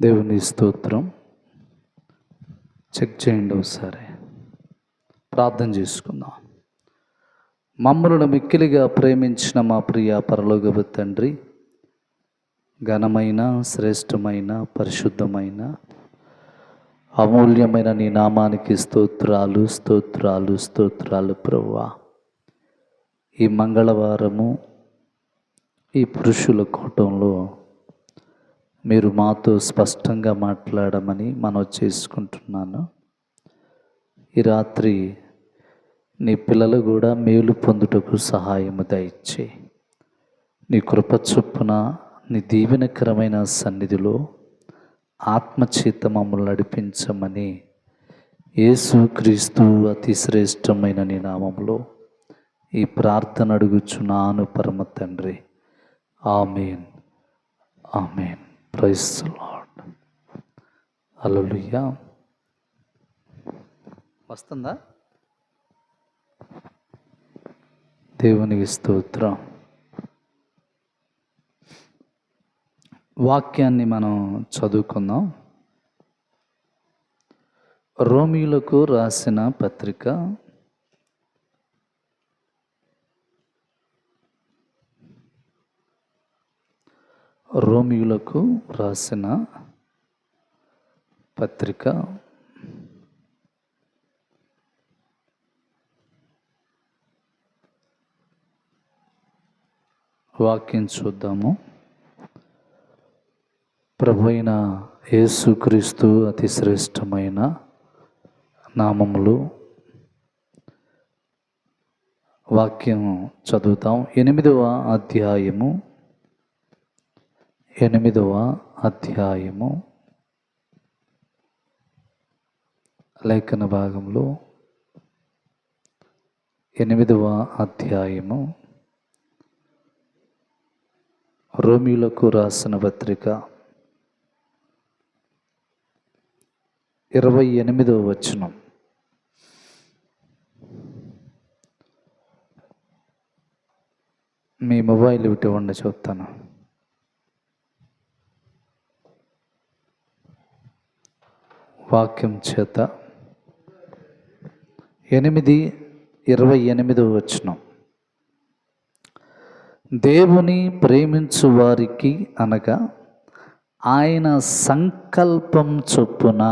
దేవుని స్తోత్రం. చెక్ చేయండి ఒకసారి. ప్రార్థన చేసుకుందాం. మమ్మలను మిక్కిలిగా ప్రేమించిన మా ప్రియ పరలోకపు తండ్రి ఘనమైన శ్రేష్టమైన పరిశుద్ధమైన అమూల్యమైన నీ నామానికి స్తోత్రాలు స్తోత్రాలు స్తోత్రాలు ప్రవ్వా. ఈ మంగళవారము ఈ పురుషుల కూటంలో మీరు మాతో స్పష్టంగా మాట్లాడమని మనం చేసుకుంటున్నాను. ఈ రాత్రి నీ పిల్లలు కూడా మేలు పొందుటకు సహాయము దయచే. నీ కృప చొప్పున నీ దీవెనకరమైన సన్నిధిలో ఆత్మచేత మమ్మల్ని నడిపించమని యేసు క్రీస్తు అతి శ్రేష్టమైన నీ నామంలో ఈ ప్రార్థన అడుగుచున్నాను పరమ తండ్రి. Amen. Amen. Praise lord hallelujah వస్తుందా? దేవునికి స్తోత్రం. వాక్యాన్ని మనం చదువుకుందాం. రోమిలకు రాసిన పత్రిక రోమియులకు రాసిన పత్రిక. వాక్యం చూద్దాము. ప్రభు అయిన యేసుక్రీస్తు అతి శ్రేష్టమైన నామములు. వాక్యం చదువుతాం. ఎనిమిదవ అధ్యాయము. ఎనిమిదవ అధ్యాయము. లేఖన భాగంలో ఎనిమిదవ అధ్యాయము. రోమిలకు రాసిన పత్రిక ఇరవై ఎనిమిదవ వచనం. మీ మొబైల్ ఇటు ఇవ్వండి చూస్తాను. వాక్యం చేత. ఎనిమిది ఇరవై ఎనిమిదో వచనం. దేవుని ప్రేమించు వారికి అనగా ఆయన సంకల్పం చొప్పున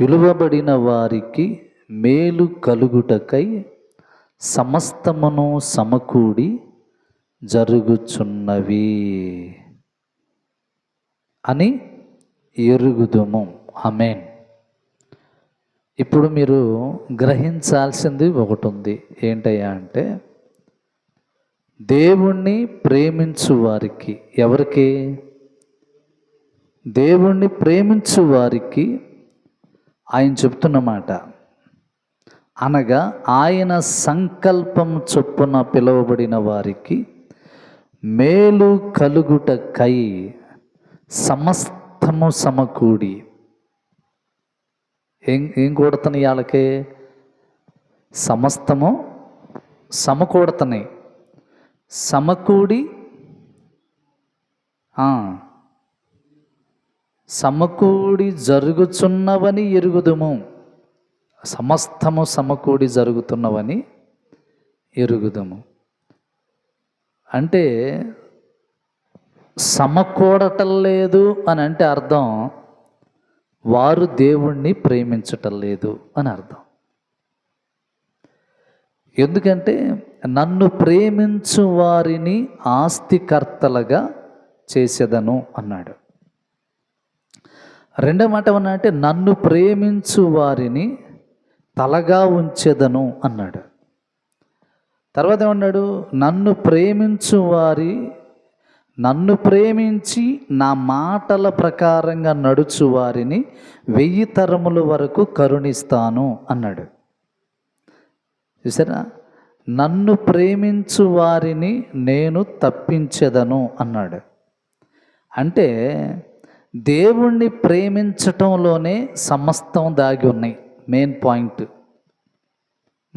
పిలువబడిన వారికి మేలు కలుగుటకై సమస్తమును సమకూడి జరుగుచున్నవి అని ఎరుగుదుము. అమేన్ ఇప్పుడు మీరు గ్రహించాల్సింది ఒకటి ఉంది ఏంటయ్యా అంటే దేవుణ్ణి ప్రేమించు వారికి ఎవరికి? దేవుణ్ణి ప్రేమించు వారికి ఆయన చెప్తున్నమాట అనగా ఆయన సంకల్పం చొప్పున పిలువబడిన వారికి మేలు కలుగుటకై సమస్తము సమకూడి. ఏం ఏం కూడుతున్నాయి ఇవాళకి సమస్తము సమకూడతని. సమకూడి సమకూడి జరుగుచున్నవని ఎరుగుదుము. సమస్తము సమకూడి జరుగుతున్నవని ఎరుగుదము. అంటే సమకూడటం లేదు అని అంటే అర్థం వారు దేవుణ్ణి ప్రేమించటం లేదు అని అర్థం. ఎందుకంటే నన్ను ప్రేమించు వారిని ఆస్తికర్తలుగా చేసేదను అన్నాడు. రెండో మాట ఏమన్నా అంటే నన్ను ప్రేమించు వారిని తలగా ఉంచేదను అన్నాడు. తర్వాత ఏమన్నాడు? నన్ను ప్రేమించు వారి నన్ను ప్రేమించి నా మాటల ప్రకారంగా నడుచు వారిని వెయ్యి తరముల వరకు కరుణిస్తాను అన్నాడు. చూసారా? నన్ను ప్రేమించు వారిని నేను తప్పించదను అన్నాడు. అంటే దేవుణ్ణి ప్రేమించటంలోనే సమస్తం దాగి ఉన్నాయి. Main point.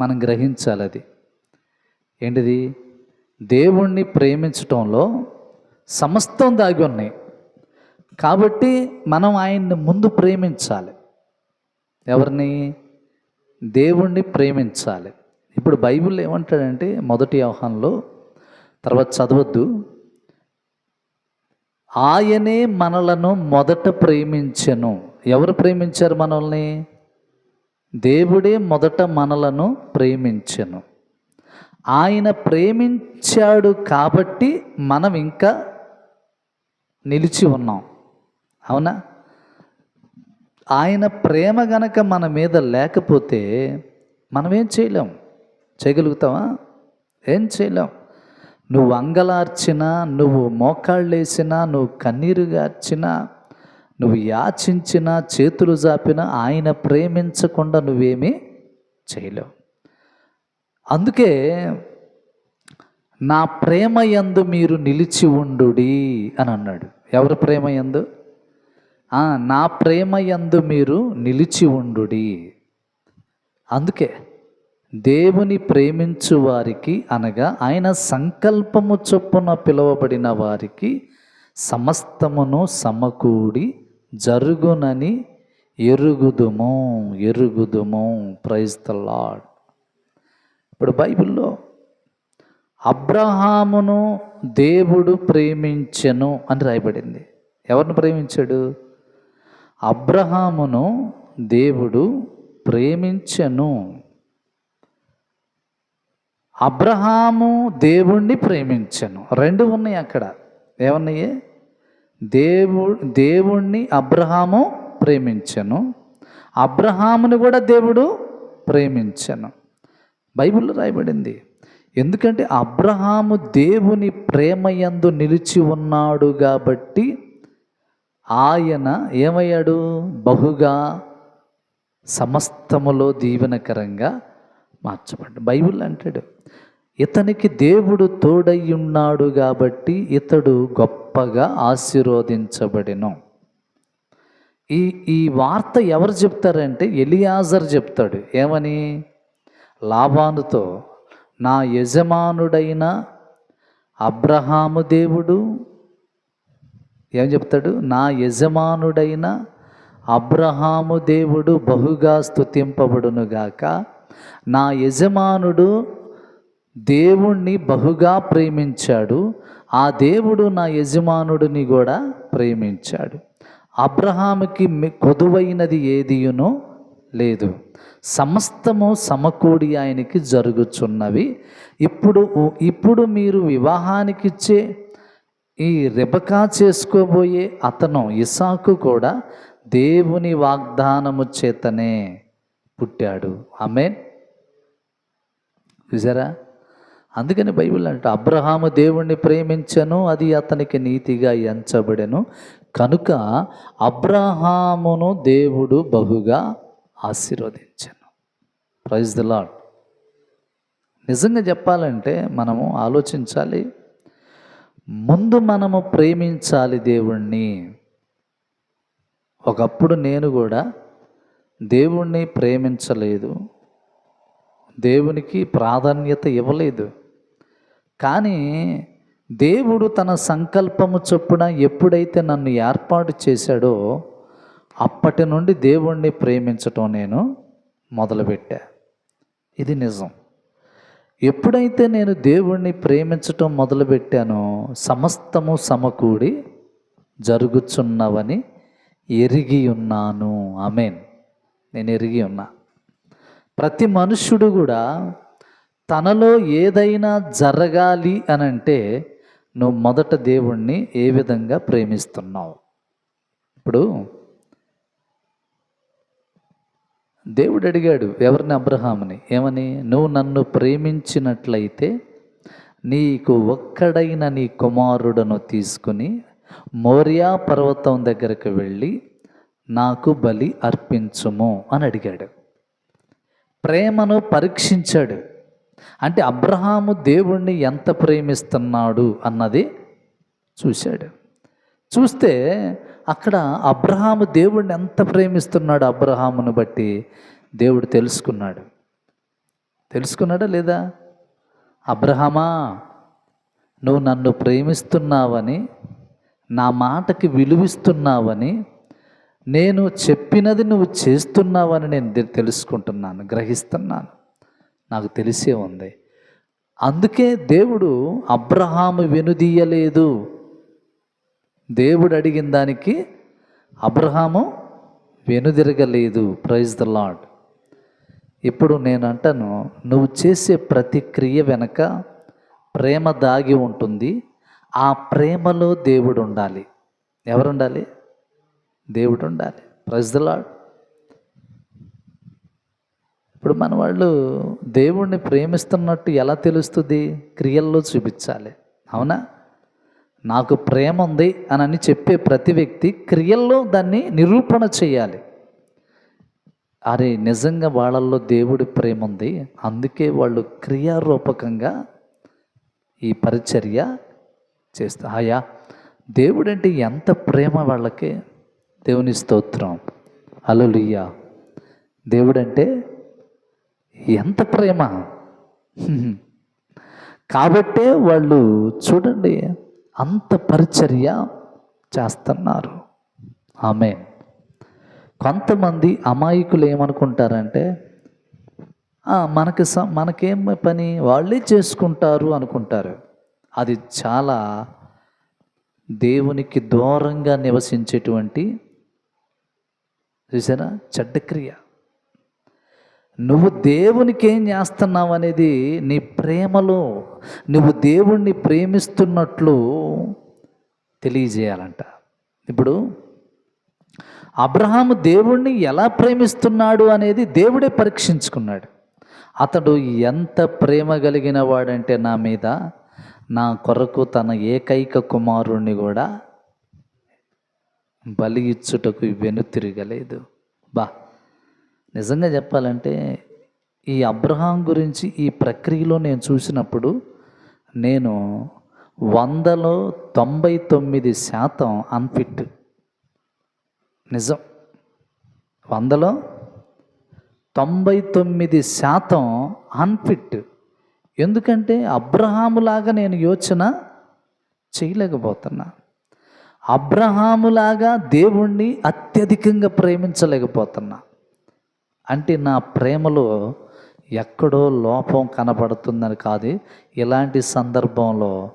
మనం గ్రహించాలి అది ఏంటిది? దేవుణ్ణి ప్రేమించటంలో సమస్తం దాగి ఉన్నాయి. కాబట్టి మనం ఆయన్ని ముందు ప్రేమించాలి. ఎవరిని? దేవుణ్ణి ప్రేమించాలి. ఇప్పుడు బైబిల్ ఏమంటాడంటే మొదటి వ్యవహారంలో తర్వాత చదవద్దు. ఆయనే మనలను మొదట ప్రేమించను. ఎవరు ప్రేమించారు మనల్ని? దేవుడే మొదట మనలను ప్రేమించను. ఆయన ప్రేమించాడు కాబట్టి మనం ఇంకా నిలిచి ఉన్నాం. అవునా? ఆయన ప్రేమ గనక మన మీద లేకపోతే మనం ఏం చేయలేం. చేయగలుగుతావా? ఏం చేయలేం. నువ్వు అంగలార్చినా నువ్వు మోకాళ్ళేసినా నువ్వు కన్నీరు గార్చినా నువ్వు యాచించినా చేతులు జాపినా ఆయన ప్రేమించకుండా నువ్వేమీ చేయలేవు. అందుకే నా ప్రేమ యందు మీరు నిలిచి ఉండుడి అని అన్నాడు. ఎవరు ప్రేమ యందు? నా ప్రేమ యందు మీరు నిలిచి ఉండుడి. అందుకే దేవుని ప్రేమించు వారికి అనగా ఆయన సంకల్పము చొప్పున పిలువబడిన వారికి సమస్తమును సమకూడి జరుగునని ఎరుగుదుము ఎరుగుదుము. ప్రైజ్ ద లాడ్ ఇప్పుడు బైబిల్లో అబ్రహామును దేవుడు ప్రేమించెను అని రాయబడింది. ఎవరిని ప్రేమించాడు? అబ్రహామును దేవుడు ప్రేమించెను. అబ్రహాము దేవుణ్ణి ప్రేమించెను. రెండు ఉన్నాయి అక్కడ. ఏమన్నాయి? దేవు దేవుణ్ణి అబ్రహాము ప్రేమించెను. అబ్రహాముని కూడా దేవుడు ప్రేమించెను. బైబిల్లో రాయబడింది. ఎందుకంటే అబ్రహాము దేవుని ప్రేమయందు నిలిచి ఉన్నాడు కాబట్టి ఆయన ఏమయ్యాడు? బహుగా సమస్తములో దీవెనకరంగా మార్చబడ్డ బైబిల్ అంటాడు ఇతనికి దేవుడు తోడయ్యున్నాడు కాబట్టి ఇతడు గొప్పగా ఆశీర్వదించబడెను. ఈ ఈ వార్త ఎవరు చెప్తారంటే ఎలియాజర్ చెప్తాడు. ఏమని? లాభానుతో నా యజమానుడైన అబ్రహాము దేవుడు ఏం చెప్తాడు? నా యజమానుడైన అబ్రహాము దేవుడు బహుగా స్తుతింపబడునుగాక నా యజమానుడు దేవుణ్ణి బహుగా ప్రేమించాడు. ఆ దేవుడు నా యజమానుడిని కూడా ప్రేమించాడు. అబ్రహాముకి కొదువైనది ఏదియునో? లేదు. సమస్తము సమకూడి ఆయనకి జరుగుచున్నవి. ఇప్పుడు ఇప్పుడు మీరు వివాహానికిచ్చే ఈ రెబకా చేసుకోబోయే అతను ఇసాకు కూడా దేవుని వాగ్దానము చేతనే పుట్టాడు. ఆమె చూసారా? అందుకని బైబిల్ అంటే అబ్రహాము దేవుణ్ణి ప్రేమించను అది అతనికి నీతిగా ఎంచబడెను. కనుక అబ్రహామును దేవుడు బహుగా ఆశీర్వదించను. ప్రైజ్ ద లాడ్ నిజంగా చెప్పాలంటే మనము ఆలోచించాలి ముందు మనము ప్రేమించాలి దేవుణ్ణి. ఒకప్పుడు నేను కూడా దేవుణ్ణి ప్రేమించలేదు దేవునికి ప్రాధాన్యత ఇవ్వలేదు. కానీ దేవుడు తన సంకల్పము చొప్పున ఎప్పుడైతే నన్ను ఏర్పాటు చేశాడో అప్పటి నుండి దేవుణ్ణి ప్రేమించటం నేను మొదలుపెట్టా. ఇది నిజం. ఎప్పుడైతే నేను దేవుణ్ణి ప్రేమించటం మొదలుపెట్టానో సమస్తము సమకూడి జరుగుచున్నవని ఎరిగి ఉన్నాను. ఆమెన్. నేను ఎరిగి ఉన్నా. ప్రతి మనుష్యుడు కూడా తనలో ఏదైనా జరగాలి అని అంటే నువ్వు మొదట దేవుణ్ణి ఏ విధంగా ప్రేమిస్తున్నావు? ఇప్పుడు దేవుడు అడిగాడు ఎవరిని అబ్రహాముని? ఏమని? నువ్వు నన్ను ప్రేమించినట్లయితే నీకు ఒక్కడైన నీ కుమారుడను తీసుకుని మోరియా పర్వతం దగ్గరకు వెళ్ళి నాకు బలి అర్పించుము అని అడిగాడు. ప్రేమను పరీక్షించాడు. అంటే అబ్రహాము దేవుణ్ణి ఎంత ప్రేమిస్తున్నాడు అన్నది చూశాడు. చూస్తే అక్కడ అబ్రహాము దేవుడిని ఎంత ప్రేమిస్తున్నాడు అబ్రహామును బట్టి దేవుడు తెలుసుకున్నాడు. తెలుసుకున్నాడా లేదా? అబ్రహమా నువ్వు నన్ను ప్రేమిస్తున్నావని నా మాటకి విలువిస్తున్నావని నేను చెప్పినది నువ్వు చేస్తున్నావని నేను తెలుసుకుంటున్నాను గ్రహిస్తున్నాను. నాకు తెలిసే ఉంది. అందుకే దేవుడు అబ్రహాము వెనుదీయలేదు. దేవుడు అడిగిన దానికి అబ్రహాము వెనుదిరగలేదు. ప్రైజ్ ద లాడ్ ఇప్పుడు నేను అంటాను నువ్వు చేసే ప్రతి క్రియ వెనక ప్రేమ దాగి ఉంటుంది. ఆ ప్రేమలో దేవుడు ఉండాలి ఎవరు ఉండాలి దేవుడు ఉండాలి ప్రైజ్ ద లాడ్ ఇప్పుడు మన వాళ్ళు దేవుణ్ణి ప్రేమిస్తున్నట్టు ఎలా తెలుస్తుంది? క్రియల్లో చూపించాలి. అవునా? నాకు ప్రేమ ఉంది అని చెప్పే ప్రతి వ్యక్తి క్రియల్లో దాన్ని నిరూపణ చేయాలి. అరే నిజంగా వాళ్ళల్లో దేవుడి ప్రేమ ఉంది. అందుకే వాళ్ళు క్రియారూపకంగా ఈ పరిచర్య చేస్తా ఆయా దేవుడంటే ఎంత ప్రేమ వాళ్ళకి? దేవుని స్తోత్రం. అలలుయ్యా దేవుడంటే ఎంత ప్రేమ? కాబట్టే వాళ్ళు చూడండి అంత పరిచర్య చేస్తున్నారు. ఆమె. కొంతమంది అమాయకులు ఏమనుకుంటారంటే మనకి స మనకేం పని? వాళ్ళే చేసుకుంటారు అనుకుంటారు. అది చాలా దేవునికి దూరంగా నివసించేటువంటి చూసారా? చెడ్డ క్రియ. నువ్వు దేవునికి ఏం చేస్తున్నావు అనేది నీ ప్రేమలో నువ్వు దేవుణ్ణి ప్రేమిస్తున్నట్లు తెలియజేయాలంట. ఇప్పుడు అబ్రహాము దేవుణ్ణి ఎలా ప్రేమిస్తున్నాడు అనేది దేవుడే పరీక్షించుకున్నాడు. అతడు ఎంత ప్రేమ కలిగిన వాడంటే నా మీద నా కొరకు తన ఏకైక కుమారుణ్ణి కూడా బలి ఇచ్చుటకు వెనుతిరగలేదు బా. నిజంగా చెప్పాలంటే ఈ అబ్రహాం గురించి ఈ ప్రక్రియలో నేను చూసినప్పుడు నేను వందలో తొంభై తొమ్మిది శాతం అన్ఫిట్ నిజం. వందలో తొంభై తొమ్మిది శాతం అన్ఫిట్ ఎందుకంటే అబ్రహాములాగా నేను యోచన చేయలేకపోతున్నా. అబ్రహాములాగా దేవుణ్ణి అత్యధికంగా ప్రేమించలేకపోతున్నా. అంటే నా ప్రేమలో ఎక్కడో లోపం కనబడుతుందని కాదు ఇలాంటి సందర్భంలో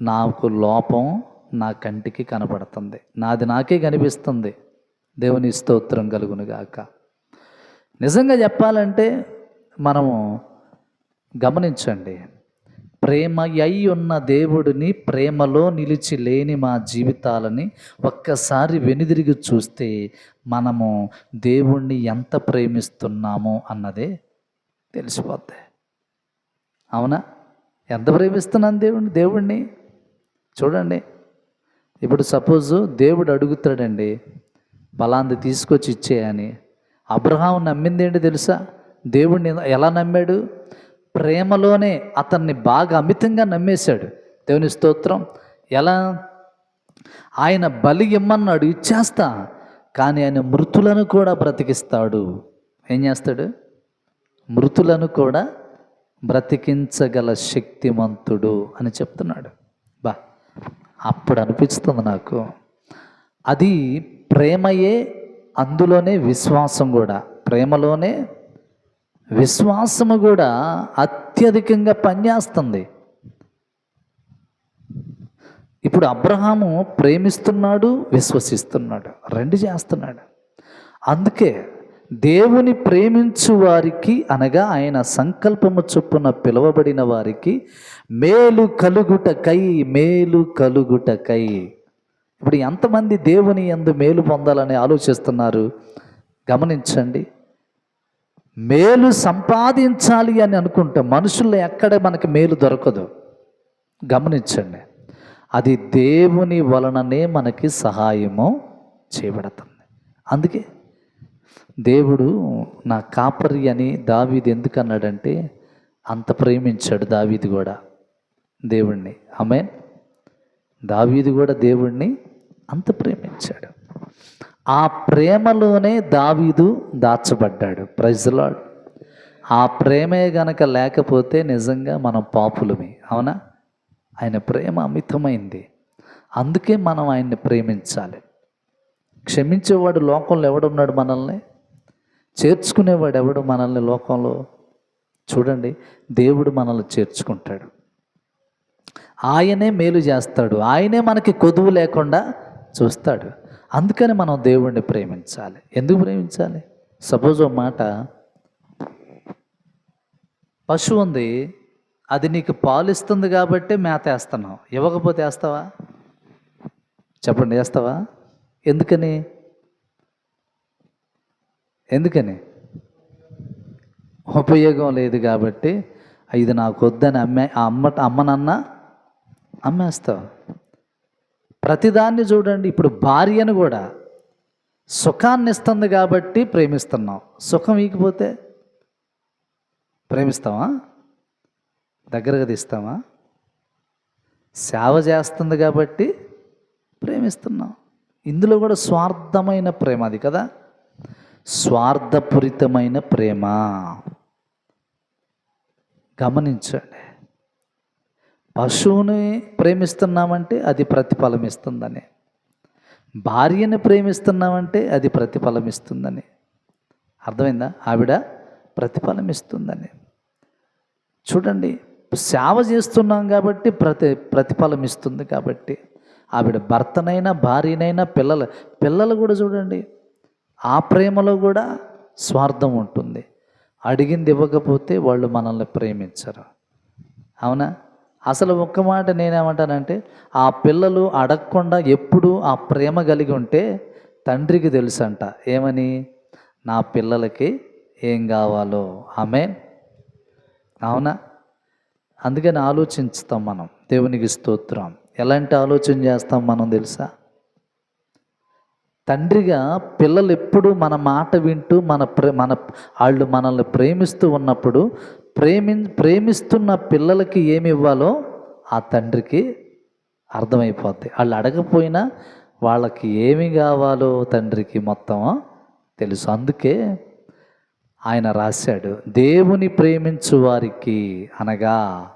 నాకు లోపం నా కంటికి కనబడుతుంది. నాది నాకే కనిపిస్తుంది. దేవుని స్తోత్రం కలుగునుగాక నిజంగా చెప్పాలంటే మనము గమనించండి ప్రేమ అయి ఉన్న దేవుడిని ప్రేమలో నిలిచి లేని మా జీవితాలని ఒక్కసారి వెనుదిరిగి చూస్తే మనము దేవుణ్ణి ఎంత ప్రేమిస్తున్నామో అన్నదే తెలిసిపోద్ది. అవునా? ఎంత ప్రేమిస్తున్నాను దేవుణ్ణి? దేవుణ్ణి? చూడండి. ఇప్పుడు సపోజ్ దేవుడు అడుగుతాడండి బలాంది తీసుకొచ్చి ఇచ్చేయని అబ్రహాం నమ్మింది ఏంటి తెలుసా? దేవుణ్ణి ఎలా నమ్మాడు? ప్రేమలోనే అతన్ని బాగా అమితంగా నమ్మేశాడు. దేవుని స్తోత్రం. ఎలా? ఆయన బలి ఇమ్మన్నాడు ఇచ్చేస్తా కానీ ఆయన మృతులను కూడా బ్రతికిస్తాడు. ఏం చేస్తాడు? మృతులను కూడా బ్రతికించగల శక్తిమంతుడు అని చెప్తున్నాడు. బా అప్పుడు అనిపిస్తుంది నాకు. అది ప్రేమయే అందులోనే విశ్వాసం కూడా. ప్రేమలోనే విశ్వాసము కూడా అత్యధికంగా పనిచేస్తుంది. ఇప్పుడు అబ్రహాము ప్రేమిస్తున్నాడు విశ్వసిస్తున్నాడు రెండు చేస్తున్నాడు. అందుకే దేవుని ప్రేమించు వారికి అనగా ఆయన సంకల్పము చొప్పున పిలువబడిన వారికి మేలు కలుగుటకై మేలు కలుగుటకై. ఇప్పుడు ఎంతమంది దేవుని ఎందు మేలు పొందాలని ఆలోచిస్తున్నారు? గమనించండి. మేలు సంపాదించాలి అని అనుకుంటే మనుషుల్లో ఎక్కడ మనకి మేలు దొరకదు. గమనించండి. అది దేవుని వలననే మనకి సహాయము చేయబడుతుంది. అందుకే దేవుడు నా కాపరి అని దావీది ఎందుకు అన్నాడంటే అంత ప్రేమించాడు దావీది కూడా దేవుణ్ణి. ఆమె దావీది కూడా దేవుణ్ణి అంత ప్రేమించాడు. ఆ ప్రేమలోనే దావీదు దాచబడ్డాడు. ప్రజలాడు ఆ ప్రేమే గనక లేకపోతే నిజంగా మనం పాపులమే. అవునా? ఆయన ప్రేమ అమితమైంది. అందుకే మనం ఆయన్ని ప్రేమించాలి. క్షమించేవాడు లోకంలో ఎవడున్నాడు మనల్ని? చేర్చుకునేవాడు ఎవడు మనల్ని లోకంలో? చూడండి దేవుడు మనల్ని చేర్చుకుంటాడు. ఆయనే మేలు చేస్తాడు. ఆయనే మనకి కొదువు లేకుండా చూస్తాడు. అందుకని మనం దేవుణ్ణి ప్రేమించాలి. ఎందుకు ప్రేమించాలి? సపోజ్ ఒక మాట. పశువు ఉంది అది నీకు పాలు ఇస్తుంది కాబట్టి మేత వేస్తున్నావు. ఇవ్వకపోతే వేస్తావా? చెప్పండి వేస్తావా? ఎందుకని? ఎందుకని? ఉపయోగం లేదు కాబట్టి ఇది నాకు వద్దని అమ్మే ఆ అమ్మ అమ్మనన్న అమ్మేస్తావు. ప్రతిదాన్ని చూడండి ఇప్పుడు భార్యను కూడా సుఖాన్ని ఇస్తుంది కాబట్టి ప్రేమిస్తున్నావు. సుఖం ఈకపోతే ప్రేమిస్తావా? దగ్గరగా తీస్తామా? సేవ చేస్తుంది కాబట్టి ప్రేమిస్తున్నాం. ఇందులో కూడా స్వార్థమైన ప్రేమ అది కదా? స్వార్థపూరితమైన ప్రేమ. గమనించండి. పశువుని ప్రేమిస్తున్నామంటే అది ప్రతిఫలం ఇస్తుందని భార్యని ప్రేమిస్తున్నామంటే అది ప్రతిఫలం ఇస్తుందని అర్థమైందా? ఆవిడ ప్రతిఫలం ఇస్తుందని చూడండి సేవ చేస్తున్నాం కాబట్టి ప్రతి ప్రతిఫలం ఇస్తుంది కాబట్టి. ఆవిడ భర్తనైనా భార్యనైనా పిల్లలు పిల్లలు కూడా చూడండి ఆ ప్రేమలో కూడా స్వార్థం ఉంటుంది. అడిగింది ఇవ్వకపోతే వాళ్ళు మనల్ని ప్రేమించరు. అవునా? అసలు ఒక్క మాట నేనేమంటానంటే ఆ పిల్లలు అడగకుండా ఎప్పుడు ఆ ప్రేమ కలిగి ఉంటే తండ్రికి తెలుసంట. ఏమని? నా పిల్లలకి ఏం కావాలో. ఆమె అవునా? అందుకని ఆలోచించుతాం మనం. దేవునికి స్తోత్రం. ఎలాంటి ఆలోచన చేస్తాం మనం తెలుసా? తండ్రిగా పిల్లలు ఎప్పుడు మన మాట వింటూ మన ప్రే మన వాళ్ళు మనల్ని ప్రేమిస్తూ ఉన్నప్పుడు ప్రేమి ప్రేమిస్తున్న పిల్లలకి ఏమి ఇవ్వాలో ఆ తండ్రికి అర్థమైపోద్ది. వాళ్ళు అడగపోయినా వాళ్ళకి ఏమి కావాలో తండ్రికి మొత్తం తెలుసు. అందుకే ఆయన రాశాడు దేవుని ప్రేమించు వారికి అనగా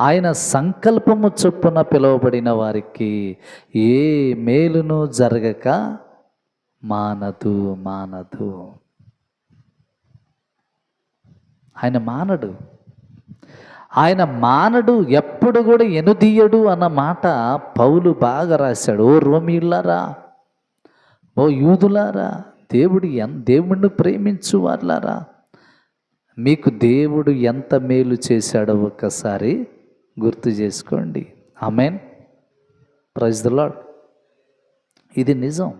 ఆయన సంకల్పము చొప్పున పిలువబడిన వారికి ఏ మేలును జరగక మానదు మానదు. ఆయన మానడు. ఆయన మానడు ఎప్పుడు కూడా ఎనుదీయడు అన్న మాట పౌలు బాగా రాశాడు. ఓ రోమిళ్ళారా ఓ యూదులారా దేవుడు ఎన్ దేవుణ్ణి ప్రేమించు వాళ్ళారా మీకు దేవుడు ఎంత మేలు చేశాడో ఒక్కసారి గుర్తు చేసుకోండి. ఆమెన్. ప్రైజ్ ద లాడ్ ఇది నిజం.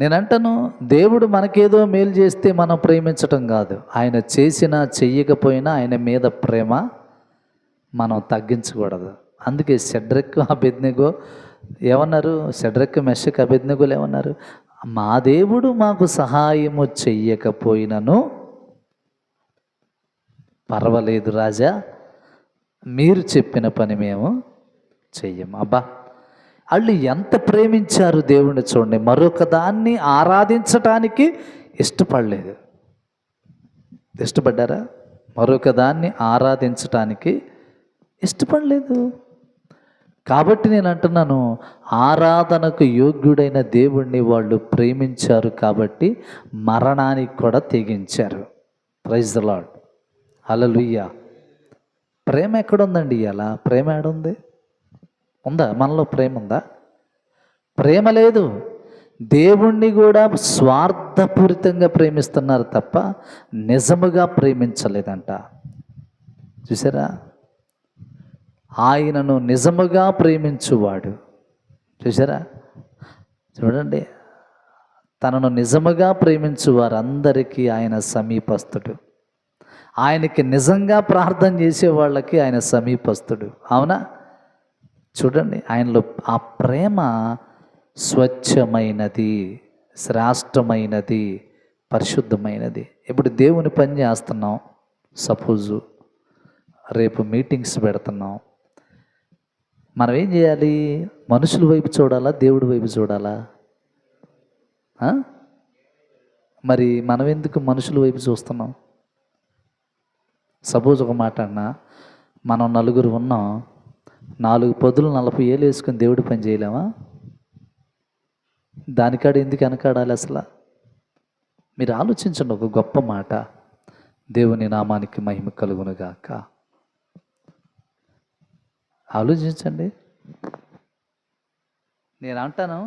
నేను అంటాను దేవుడు మనకేదో మేలు చేస్తే మనం ప్రేమించటం కాదు. ఆయన చేసినా చెయ్యకపోయినా ఆయన మీద ప్రేమ మనం తగ్గించకూడదు. అందుకే షడ్రెక్ అభిజ్ఞగో ఏమన్నారు? షడ్రెక్ మెషక్ అభిజ్ఞగులు ఏమన్నారు? మా దేవుడు మాకు సహాయము చెయ్యకపోయినను పర్వాలేదు రాజా మీరు చెప్పిన పని మేము చెయ్యము. అబ్బా వాళ్ళు ఎంత ప్రేమించారు దేవుణ్ణి చూడండి. మరొక దాన్ని ఆరాధించటానికి ఇష్టపడలేదు. ఇష్టపడ్డారా? మరొక దాన్ని ఆరాధించటానికి ఇష్టపడలేదు. కాబట్టి నేను అంటున్నాను ఆరాధనకు యోగ్యుడైన దేవుణ్ణి వాళ్ళు ప్రేమించారు కాబట్టి మరణానికి కూడా తెగించారు. ప్రైజ్ ద లాడ్ అలలుయ్య ప్రేమ ఎక్కడుందండి ఇలా ప్రేమ ఏడుంది ఉందా? మనలో ప్రేమ ఉందా? ప్రేమ లేదు. దేవుణ్ణి కూడా స్వార్థపూరితంగా ప్రేమిస్తున్నారు తప్ప నిజముగా ప్రేమించలేదంట. చూసారా? ఆయనను నిజముగా ప్రేమించువాడు. చూసారా చూడండి. తనను నిజముగా ప్రేమించు వారందరికీ ఆయన సమీపస్తుడు ఆయనకి నిజంగా ప్రార్థన చేసే వాళ్ళకి ఆయన సమీపస్తుడు అవునా? చూడండి ఆయనలో ఆ ప్రేమ స్వచ్ఛమైనది శ్రేష్టమైనది పరిశుద్ధమైనది. ఇప్పుడు దేవుని పని చేస్తున్నాం. సపోజు రేపు మీటింగ్స్ పెడుతున్నాం. మనం ఏం చేయాలి? మనుషుల వైపు చూడాలా? దేవుడి వైపు చూడాలా? మరి మనం ఎందుకు మనుషుల వైపు చూస్తున్నాం? సపోజ్ ఒక మాట అన్నా మనం నలుగురు ఉన్నాం నాలుగు పొద్దులు నలభై ఏళ్ళు వేసుకుని దేవుడి పని చేయలేమా? దానికాడ ఎందుకు వెనకాడాలి అసలు? మీరు ఆలోచించండి ఒక గొప్ప మాట. దేవుని నామానికి మహిమ కలుగునుగాక. ఆలోచించండి. నేను అంటాను